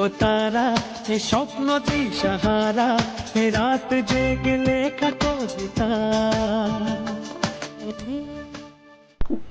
ও তারা এ স্বপ্ন সাহারা এ রাত জেগে লেখা কবিতা।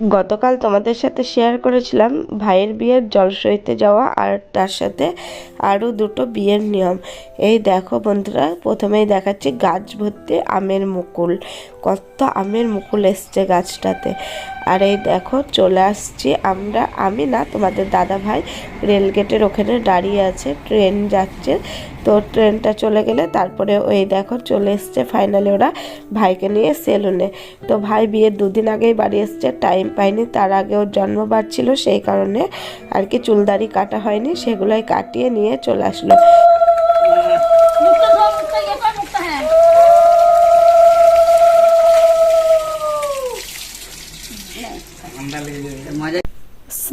গতকাল তোমাদের সাথে শেয়ার করেছিলাম ভাইয়ের বিয়ের জলসইতে যাওয়া আর তার সাথে আরও দুটো বিয়ের নিয়ম। এই দেখো বন্ধুরা, প্রথমেই দেখাচ্ছি গাছ ভর্তি আমের মুকুল। কত আমের মুকুল এসছে গাছটাতে। আর এই দেখো, চলে আসছি আমরা। আমি না, তোমাদের দাদা ভাই রেলগেটের ওখানে দাঁড়িয়ে আছে, ট্রেন যাচ্ছে। তো ট্রেনটা চলে গেলে তারপরে ওই দেখো চলে এসছে ফাইনালি ওরা ভাইকে নিয়ে সেলুনে তো ভাই বিয়ের দুদিন আগেই বাড়ি এসছে টাইম পাইনি তার আগে ওর জন্মবার ছিল, সেই কারণে আর কি চুলদারি কাটা হয়নি, সেগুলোই কাটিয়ে নিয়ে চলে আসলো।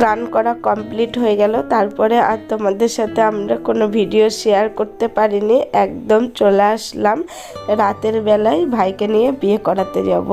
স্নান করা কমপ্লিট হয়ে গেল। তারপরে আর তোমাদের সাথে আমরা কোনো ভিডিও শেয়ার করতে পারিনি। একদম চলে আসলাম রাতের বেলায় ভাইকে নিয়ে বিয়ে করাতে যাব।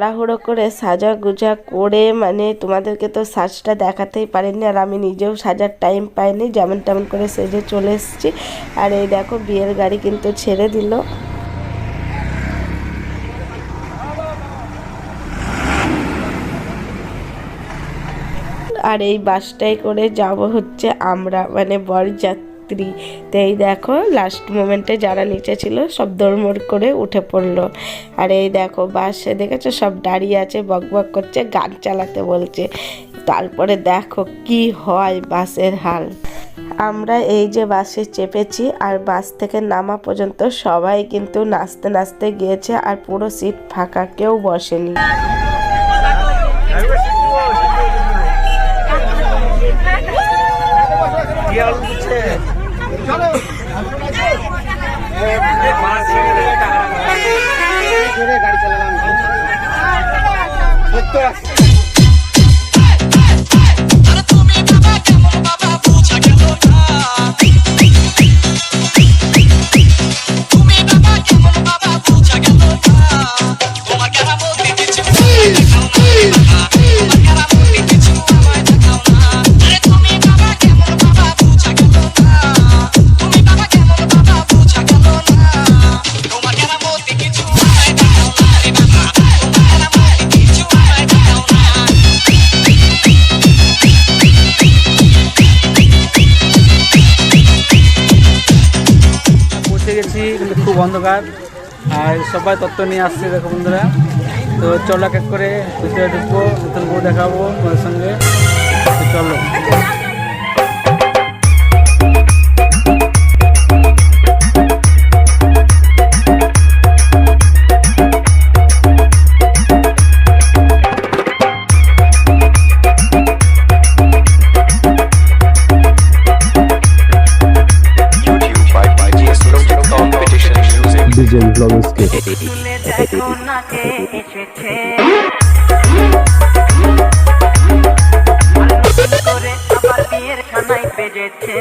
তাড়াহুড়ো করে সাজা গুজা করে মানে তোমাদেরকে তো সাজটা দেখাতেই পারিনি আর আমি নিজেও সাজার টাইম পাইনি, যেমন তেমন করে সেজে চলে এসেছি। আর এই দেখো বিয়ের গাড়ি কিন্তু ছেড়ে দিল। আর এই বাসটাই করে যাব হচ্ছে আমরা মানে বরযাত্রী। তো এই দেখো লাস্ট মোমেন্টে যারা নিচে ছিল সব দৌড়মোড় করে উঠে পড়ল। আর এই দেখো বাসে দেখেছ সব দাঁড়িয়ে আছে, বক বক করছে গান চালাতে বলছে। তারপরে দেখো কি হয় বাসের হাল। আমরা এই যে বাসে চেপেছি আর বাস থেকে নামা পর্যন্ত সবাই কিন্তু নাচতে নাচতে গিয়েছে আর পুরো সিট ফাঁকা, কেউ বসেনি। পৌঁছে অন্ধকার আর সবাই তত্ত্ব নিয়ে আসছে দেখো বন্ধুরা। তো চলো এক করে ভিতরে ঢুকবো, নতুন বউ দেখাবো তোমাদের সঙ্গে। চলো। খানায় বেজেছে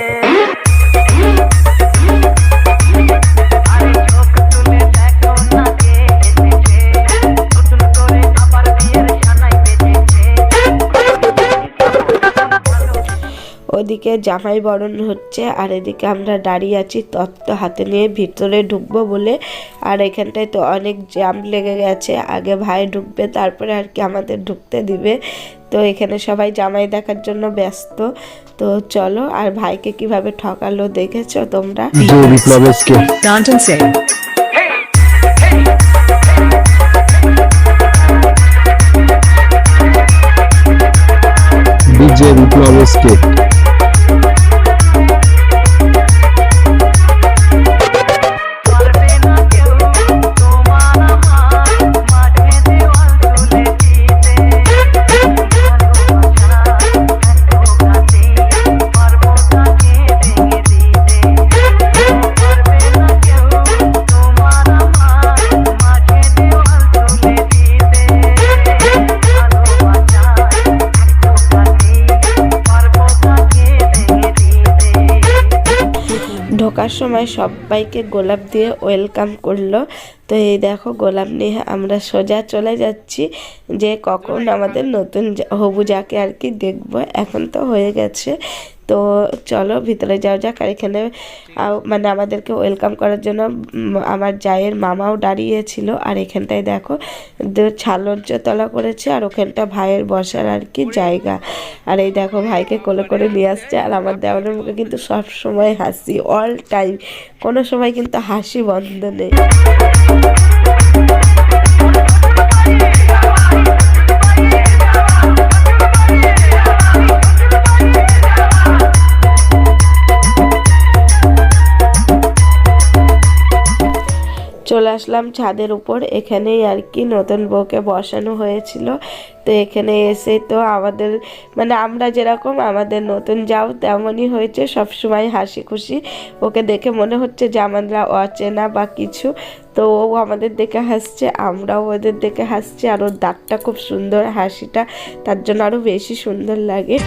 ওদিকে জামাই বরণ হচ্ছে, আর এদিকে আমরা দাঁড়িয়ে আছি তত্ত্ব হাতে নিয়ে ভিতরে ঢুকবো বলে আর এখানটায় তো অনেক জ্যাম লেগে গেছে। আগে ভাই ঢুকবে তারপরে আর কি আমাদের ঢুকতে দিবে। তো এখানে সবাই জামাই দেখার জন্য ব্যস্ত। তো চলো আর ভাইকে কীভাবে ঠকালো দেখেছ তোমরা? Vlogscape. Danton ঢোকার সময় সবাইকে গোলাপ দিয়ে ওয়েলকাম করল। তো এই দেখো, গোলাপ নিয়ে আমরা সোজা চলে যাচ্ছি। যে কখন আমাদের নতুন হবু যাকে আর কি দেখব, এখন তো হয়ে গেছে। তো চলো, ভিতরে যাওয়া যাক, আর এখানে মানে আমাদেরকে ওয়েলকাম করার জন্য আমার জায়ের মামাও দাঁড়িয়েছিল। আর এখানটায় দেখো তলা করেছে আর ওখানটা ভাইয়ের বসার আর কি জায়গা। আর এই দেখো, ভাইকে কোলে করে নিয়ে আসছে, আর আমার দেওয়ালের মুখে কিন্তু সব সময় হাসি অল টাইম কোনো সময় কিন্তু হাসি বন্ধ নেই। চলে আসলাম ছাদের উপর। এখানেই আর কি নতুন বউকে বসানো হয়েছিল। তো এখানে এসে তো আমাদের মানে আমরা যেরকম আমাদের নতুন যাও তেমনই হয়েছে। সবসময় হাসি খুশি। ওকে দেখে মনে হচ্ছে যে আমরা অচেনা বা কিছু। তো ও আমাদের দেখে হাসছে, আমরাও ওদের দেখে হাসছি। আর ওর দাঁতটা খুব সুন্দর, হাসিটা তার জন্য আরও বেশি সুন্দর লাগে।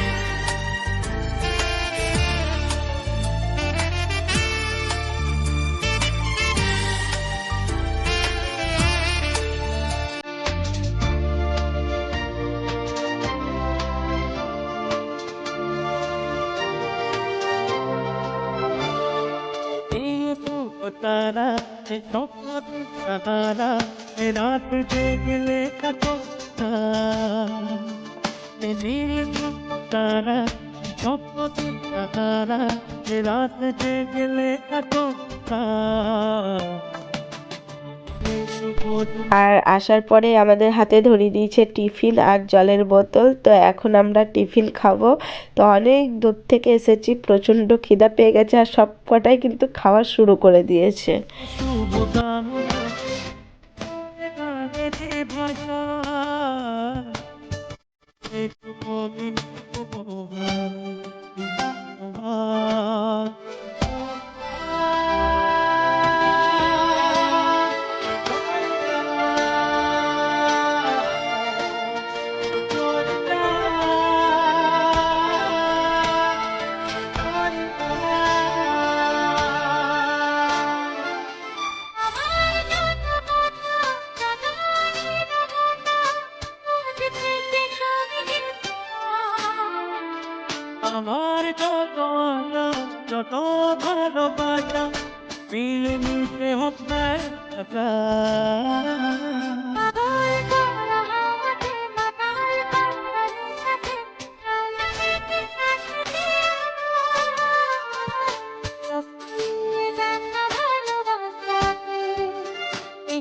तारा तारा रात जगले का तो तारा तारा रात जगले का तो আর আসার পরে আমাদের হাতে ধরিয়ে দিয়েছে টিফিন আর জলের বোতল। তো এখন আমরা টিফিন খাব। তো অনেক দূর থেকে এসেছি, প্রচণ্ড খিদা পেয়ে গেছে আর সব কটাই কিন্তু খাওয়া শুরু করে দিয়েছে।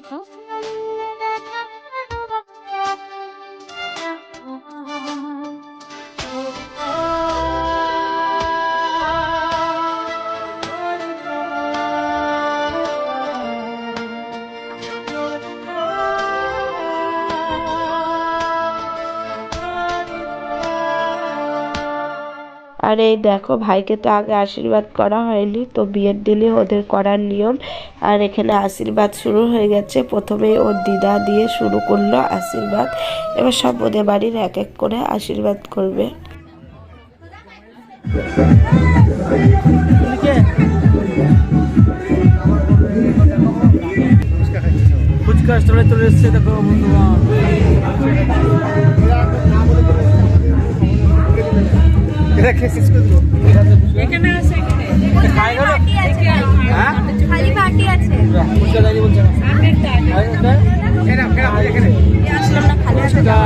April আর এই দেখো, ভাইকে তো আগে আশীর্বাদ করা হয়নি, তো বিয়ের দিনে ওদের করার নিয়ম। আর এখানে আশীর্বাদ শুরু হয়ে গেছে। প্রথমেই ওর দিদা দিয়ে শুরু করল আশীর্বাদ। এবার সব ওদের বাড়ির এক এক করে আশীর্বাদ করবে। ফুচকা স্টলে চলে এসছে, দেখো বন্ধুগণ এটা? আসলাম না খালি হাতে ফুচকা।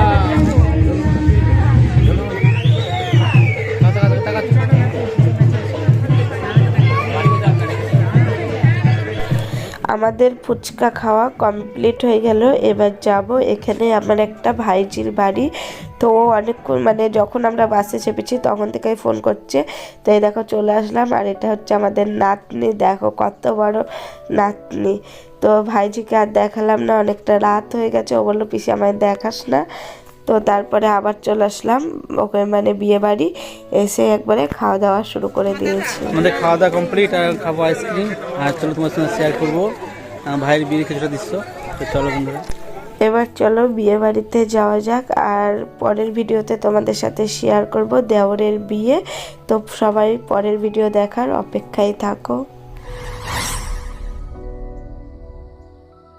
আমাদের ফুচকা খাওয়া কমপ্লিট হয়ে গেল। এবার যাব এখানে আমার একটা ভাইজির বাড়ি। তো অনেকক্ষণ মানে যখন আমরা বাসে চেপেছি তখন থেকেই ফোন করছে। তো এই দেখো চলে আসলাম আর এটা হচ্ছে আমাদের নাতনি। দেখো কত বড় নাতনি। তো ভাইজিকে আর দেখালাম না, অনেকটা রাত হয়ে গেছে। ও বলল, পিসি আমায় দেখাস না। তো তারপরে আবার চলে আসলাম। ওকে মানে বিয়ে বাড়ি এসে একবারে খাওয়া দাওয়া শুরু করে দিয়েছি। আমাদের খাওয়া দাওয়া কমপ্লিট আর খাব আইসক্রিম আর চলো তোমার সঙ্গে শেয়ার করব। ভাইয়ের বিয়ে কিছুটা দৃশ্য তো চলো বন্ধুরা। এবার চলো বিয়ে বাড়িতে যাওয়া যাক। আর পরের ভিডিওতে তোমাদের সাথে শেয়ার করব দেওরের বিয়ে। তো সবাই পরের ভিডিও দেখার অপেক্ষায় থাকো।